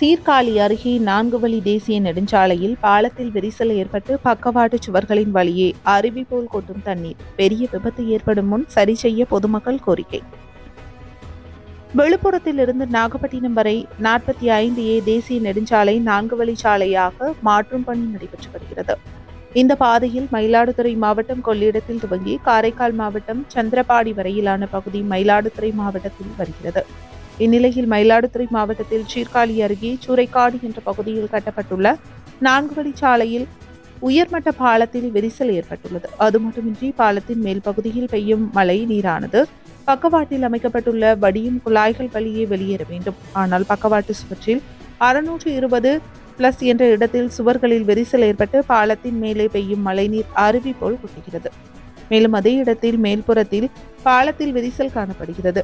சீர்காழி அருகே நான்கு வழி தேசிய நெடுஞ்சாலையில் பாலத்தில் விரிசல் ஏற்பட்டு பக்கவாட்டு சுவர்களின் வழியே அருவி போல் கொட்டும் தண்ணீர். பெரிய விபத்து ஏற்படும் முன் சரி செய்ய பொதுமக்கள் கோரிக்கை. விழுப்புரத்திலிருந்து நாகப்பட்டினம் வரை நாற்பத்தி ஐந்து ஏ தேசிய நெடுஞ்சாலை நான்கு வழிச்சாலையாக மாற்றும் பணி நடைபெற்று வருகிறது. இந்த பாதையில் மயிலாடுதுறை மாவட்டம் கொள்ளிடத்தில் துவங்கி காரைக்கால் மாவட்டம் சந்திரபாடி வரையிலான பகுதி மயிலாடுதுறை மாவட்டத்தில் வருகிறது. இந்நிலையில் மயிலாடுதுறை மாவட்டத்தில் சீர்காழி அருகே சூறைக்காடு என்ற பகுதியில் கட்டப்பட்டுள்ள நான்கு வழிச்சாலையில் உயர்மட்ட பாலத்தில் விரிசல் ஏற்பட்டுள்ளது. அது மட்டுமின்றி பாலத்தின் மேல் பகுதியில் பெய்யும் மழை நீரானது பக்கவாட்டில் அமைக்கப்பட்டுள்ள வடியும் குழாய்கள் வழியே வெளியேற வேண்டும். ஆனால் பக்கவாட்டு சுவற்றில் அறுநூற்று இருபது பிளஸ் என்ற இடத்தில் சுவர்களில் விரிசல் ஏற்பட்டு பாலத்தின் மேலே பெய்யும் மழைநீர் அருவி போல் கொட்டுகிறது. மேலும் அதே இடத்தில் மேல்புறத்தில் பாலத்தில் விரிசல் காணப்படுகிறது.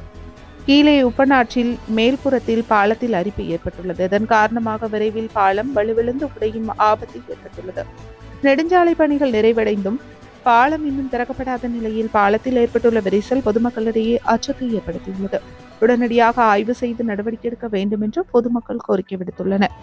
கீழே உப்பநாற்றில் மேல்புறத்தில் பாலத்தில் அரிப்பு ஏற்பட்டுள்ளது. இதன் காரணமாக விரைவில் பாலம் வலுவிழந்து உடையும் ஆபத்து ஏற்பட்டுள்ளது. நெடுஞ்சாலை பணிகள் நிறைவடைந்தும் பாலம் இன்னும் திறக்கப்படாத நிலையில் பாலத்தில் ஏற்பட்டுள்ள விரிசல் பொதுமக்களிடையே அச்சத்தை ஏற்படுத்தியுள்ளது உடனடியாக ஆய்வு செய்து நடவடிக்கை எடுக்க வேண்டும் என்று பொதுமக்கள் கோரிக்கை விடுத்துள்ளனர்.